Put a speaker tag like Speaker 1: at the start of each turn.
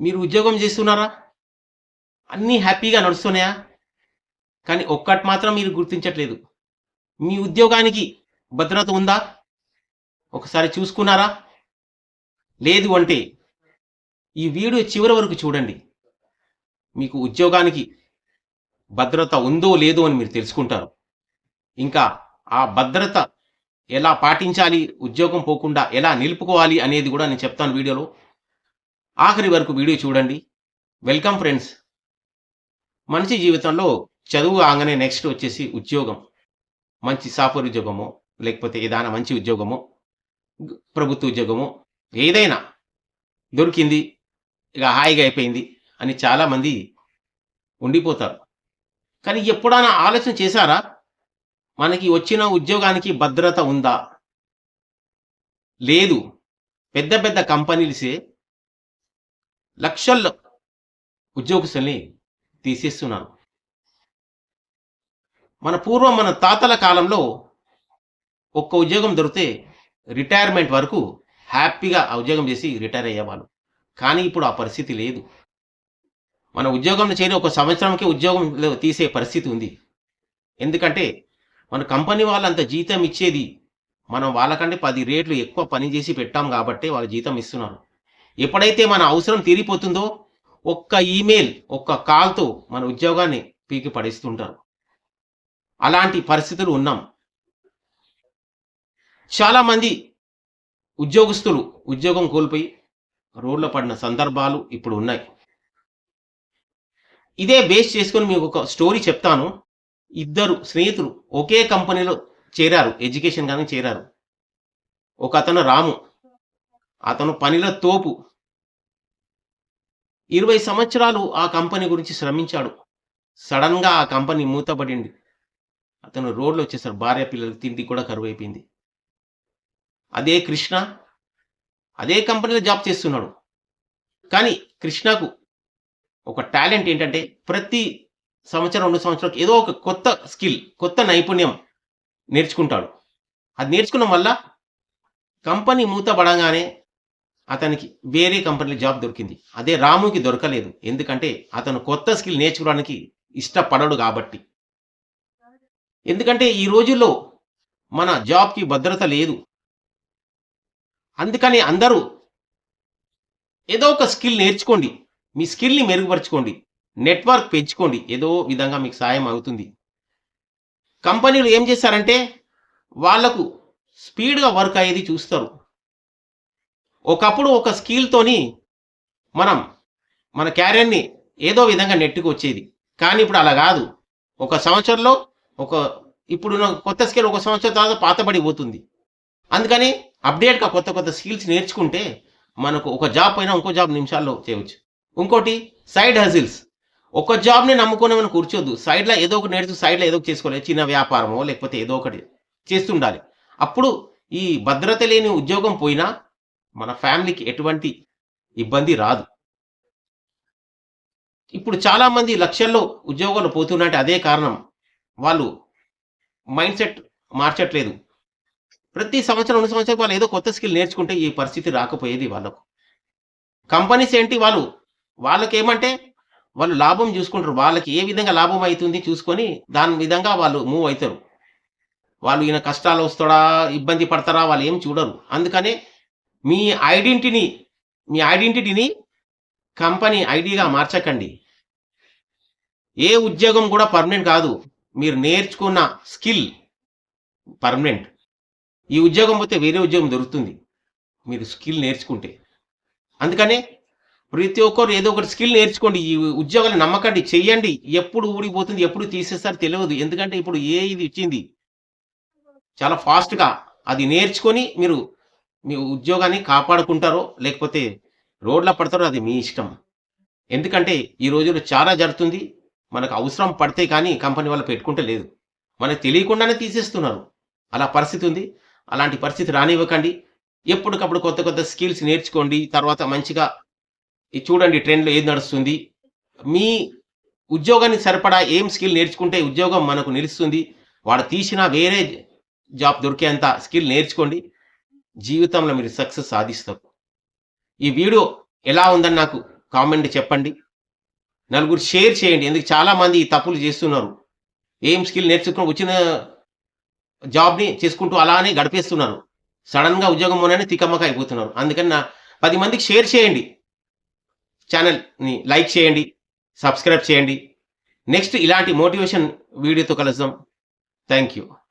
Speaker 1: మీరు ఉద్యోగం చేస్తున్నారా? అన్నీ హ్యాపీగా నడుస్తున్నాయా? కానీ ఒక్కటి మాత్రం మీరు గుర్తించట్లేదు. మీ ఉద్యోగానికి భద్రత ఉందా? ఒకసారి చూసుకున్నారా? లేదు అంటే ఈ వీడియో చివరి వరకు చూడండి. మీకు ఉద్యోగానికి భద్రత ఉందో లేదో అని మీరు తెలుసుకుంటారు. ఇంకా ఆ భద్రత ఎలా పాటించాలి ఉద్యోగం పోకుండా ఎలా నిలుపుకోవాలి అనేది కూడా నేను చెప్తాను వీడియోలో. ఆఖరి వరకు వీడియో చూడండి. వెల్కమ్ ఫ్రెండ్స్ మనిషి జీవితంలో చదువు ఆగానే నెక్స్ట్ వచ్చేసి ఉద్యోగం. మంచి సాఫ్ట్వేర్ ఉద్యోగమో లేకపోతే ఏదైనా మంచి ఉద్యోగమో ప్రభుత్వ ఉద్యోగమో ఏదైనా దొరికింది ఇక హాయిగా అయిపోయింది అని చాలామంది ఉండిపోతారు. కానీ ఎప్పుడైనా ఆలోచన చేశారా? మనకి వచ్చిన ఉద్యోగానికి భద్రత ఉందా? లేదు. పెద్ద పెద్ద కంపెనీలసే లక్షల్లో ఉద్యోగస్తుల్ని తీసేస్తున్నారు మన పూర్వం మన తాతల కాలంలో ఒక్క ఉద్యోగం దొరికితే రిటైర్మెంట్ వరకు హ్యాపీగా ఆ ఉద్యోగం చేసి రిటైర్ అయ్యేవాళ్ళు. కానీ ఇప్పుడు ఆ పరిస్థితి లేదు. మన ఉద్యోగం చేరి ఒక సంవత్సరంకే ఉద్యోగం తీసే పరిస్థితి ఉంది. ఎందుకంటే మన కంపెనీ వాళ్ళంత అంత జీతం ఇచ్చేది మనం వాళ్ళకంటే పది రేట్లు ఎక్కువ పని చేసి పెట్టాం కాబట్టి వాళ్ళు జీతం ఇస్తున్నారు ఎప్పుడైతే మన అవసరం తీరిపోతుందో ఒక్క ఈమెయిల్ ఒక్క కాల్తో మన ఉద్యోగాన్ని పీకి పడేస్తుంటారు. అలాంటి పరిస్థితులు ఉన్నాం. చాలామంది ఉద్యోగస్తులు ఉద్యోగం కోల్పోయి రోడ్లో పడిన సందర్భాలు ఇప్పుడు ఉన్నాయి. ఇదే బేస్ చేసుకొని మీకు ఒక స్టోరీ చెప్తాను. ఇద్దరు స్నేహితులు ఒకే కంపెనీలో చేరారు ఎడ్యుకేషన్ కానీ చేరారు. ఒక అతను రాము అతను పనిలో తోపు ఇరవై సంవత్సరాలు ఆ కంపెనీ గురించి శ్రమించాడు. సడన్గా ఆ కంపెనీ మూతపడింది. అతను రోడ్లు వచ్చేసారు భార్య పిల్లలకి తిండి కూడా కరువు అయిపోయింది అదే కృష్ణ అదే కంపెనీలో జాబ్ చేస్తున్నాడు. కానీ కృష్ణకు ఒక టాలెంట్ ఏంటంటే ప్రతి సంవత్సరం రెండు సంవత్సరాలకు ఏదో ఒక కొత్త స్కిల్ కొత్త నైపుణ్యం నేర్చుకుంటాడు. అది నేర్చుకున్న వల్ల కంపెనీ మూతపడగానే అతనికి వేరే కంపెనీలో జాబ్ దొరికింది. అదే రాముకి దొరకలేదు. ఎందుకంటే అతను కొత్త స్కిల్ నేర్చుకోవడానికి ఇష్టపడడు కాబట్టి. ఎందుకంటే ఈ రోజుల్లో మన జాబ్కి భద్రత లేదు. అందుకని అందరూ ఏదో ఒక స్కిల్ నేర్చుకోండి. మీ స్కిల్ని మెరుగుపరచుకోండి. నెట్వర్క్ పెంచుకోండి. ఏదో విధంగా మీకు సాయం అవుతుంది. కంపెనీలు ఏం చేస్తారంటే వాళ్ళకు స్పీడ్గా వర్క్ అయ్యేది చూస్తారు. ఒకప్పుడు ఒక స్కిల్తోని మనం మన క్యారియర్ని ఏదో విధంగా నెట్టుకు వచ్చేది. కానీ ఇప్పుడు అలా కాదు. ఒక సంవత్సరంలో ఒక ఇప్పుడు కొత్త స్కిల్ ఒక సంవత్సరం తర్వాత పాతబడిపోతుంది అందుకని అప్డేట్గా కొత్త కొత్త స్కిల్స్ నేర్చుకుంటే మనకు ఒక జాబ్ పైన ఇంకో జాబ్ నిమిషాల్లో చేయవచ్చు ఇంకోటి సైడ్ హజిల్స్. ఒక జాబ్ని నమ్ముకొని మనం కూర్చోద్దు. సైడ్లో ఏదో ఒకటి నేర్చు సైడ్లో ఏదో ఒకటి చేసుకోవాలి. చిన్న వ్యాపారమో లేకపోతే ఏదో ఒకటి చేస్తుండాలి. అప్పుడు ఈ భద్రత లేని ఉద్యోగం పోయినా మన ఫ్యామిలీకి ఎటువంటి ఇబ్బంది రాదు. ఇప్పుడు చాలామంది లక్షల్లో ఉద్యోగాలు పోతున్నట్టే అదే కారణం. వాళ్ళు మైండ్ సెట్ మార్చట్లేదు. ప్రతి సంవత్సరం రెండు సంవత్సరాలు వాళ్ళు ఏదో కొత్త స్కిల్ నేర్చుకుంటే ఈ పరిస్థితి రాకపోయేది వాళ్ళకు. కంపెనీస్ ఏంటి వాళ్ళు? వాళ్ళకి ఏమంటే వాళ్ళు లాభం చూసుకుంటారు. వాళ్ళకి ఏ విధంగా లాభం అవుతుంది చూసుకొని దాని విధంగా వాళ్ళు మూవ్ అవుతారు. వాళ్ళు ఈయన కష్టాలు వస్తాడా? ఇబ్బంది పడతారా? వాళ్ళు ఏం చూడరు. అందుకనే మీ ఐడెంటిటీని మీ ఐడెంటిటీని కంపెనీ ఐడిగా మార్చకండి. ఏ ఉద్యోగం కూడా పర్మనెంట్ కాదు. మీరు నేర్చుకున్న స్కిల్ పర్మనెంట్. ఈ ఉద్యోగం పోతే వేరే ఉద్యోగం దొరుకుతుంది. మీరు స్కిల్ నేర్చుకుంటే. అందుకనే ప్రతి ఒక్కరు ఏదో ఒకటి స్కిల్ నేర్చుకోండి. ఈ ఉద్యోగాలు నమ్మకండి. చెయ్యండి. ఎప్పుడు ఊడిపోతుంది ఎప్పుడు తీసేస్తారు తెలియదు. ఎందుకంటే ఇప్పుడు ఏ ఇది ఇచ్చింది చాలా ఫాస్ట్గా. అది నేర్చుకొని మీరు మీ ఉద్యోగాన్ని కాపాడుకుంటారో లేకపోతే రోడ్ల పడతారో అది మీ ఇష్టం. ఎందుకంటే ఈ రోజుల్లో చాలా జరుగుతుంది. మనకు అవసరం పడితే కానీ కంపెనీ వాళ్ళు పెట్టుకుంటే లేదు. మనకు తెలియకుండానే తీసేస్తున్నారు. అలా పరిస్థితి ఉంది. అలాంటి పరిస్థితి రానివ్వకండి. ఎప్పటికప్పుడు కొత్త కొత్త స్కిల్స్ నేర్చుకోండి. తర్వాత మంచిగా ఇది చూడండి ట్రెండ్లో ఏది నడుస్తుంది. మీ ఉద్యోగానికి సరిపడా ఏం స్కిల్ నేర్చుకుంటే ఉద్యోగం మనకు నిలుస్తుంది. వాడు తీసిన వేరే జాబ్ దొరికేంత స్కిల్ నేర్చుకోండి. జీవితంలో మీరు సక్సెస్ సాధిస్తారు ఈ వీడియో ఎలా ఉందని నాకు కామెంట్ చెప్పండి. నలుగురు షేర్ చేయండి. ఎందుకు? చాలా మంది ఈ తప్పులు చేస్తున్నారు. ఏం స్కిల్ నేర్చుకుని వచ్చిన జాబ్ని చేసుకుంటూ అలానే గడిపేస్తున్నారు. సడన్గా ఉద్యోగం పోనని తికమ్మక అయిపోతున్నారు అందుకని నా పది మందికి షేర్ చేయండి. ఛానల్ని లైక్ చేయండి. సబ్స్క్రైబ్ చేయండి. నెక్స్ట్ ఇలాంటి మోటివేషన్ వీడియోతో కలుద్దాం. Thank you.